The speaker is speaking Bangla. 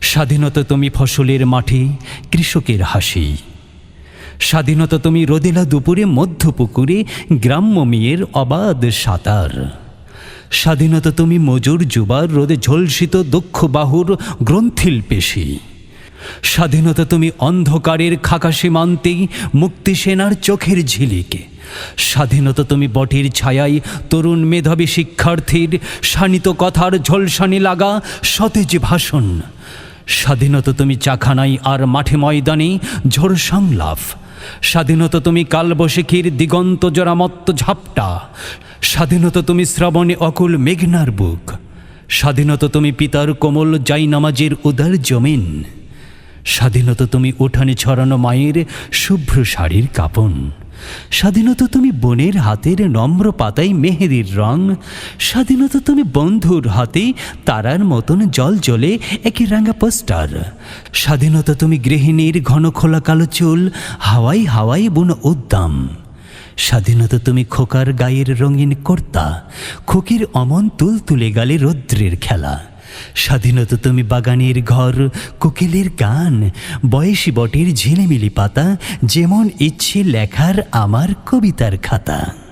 স্বাধীনতা তুমি ফসলের মাঠে, কৃষকের হাসি। স্বাধীনতা তুমি রোদেলা দুপুরে মধ্যপুকুরে গ্রাম্য মেয়ের অবাধ সাঁতার। স্বাধীনতা তুমি মজুর যুবার রোদে ঝলসিত দক্ষ বাহুর গ্রন্থিল পেশি। স্বাধীনতা তুমি অন্ধকারের খাকা সীমান্তেই মুক্তি সেনার চোখের ঝিলিকে। স্বাধীনতা তুমি বটির ছায়ায় তরুণ মেধাবী শিক্ষার্থীর শানিত কথার ঝলসানি লাগা সতেজ ভাষণ। স্বাধীনতা তুমি চাখানাই আর মাঠে ময়দানে ঝোর সংলাপ। স্বাধীনতা তুমি কালবশিখির দিগন্ত জরামত্ত ঝাপটা। স্বাধীনতা তুমি শ্রাবণে অকুল মেঘনার বুক। স্বাধীনতা তুমি পিতার কোমল জাইনামাজের উদার জমিন। স্বাধীনতা তুমি উঠানে ছড়ানো মায়ের শুভ্র শাড়ির কাপন। স্বাধীনতা তুমি বোনের হাতের নম্র পাতায় মেহেদির রং। স্বাধীনতা তুমি বন্ধুর হাতে তারার মতন জল জলে একই রাঙা পোস্টার। স্বাধীনতা তুমি গৃহিণীর ঘন খোলা কালো চুল, হাওয়াই হাওয়াই বুনো উদ্দাম। স্বাধীনতা তুমি খোকার গায়ের রঙিন কর্তা, খোকির অমন তুল তুলে গালে রৌদ্রের খেলা। স্বাধীনতা তুমি বাগানের ঘর, কোকিলের গান, বয়সী বটের ঝিলিমিলি পাতা, যেমন ইচ্ছে লেখার আমার কবিতার খাতা।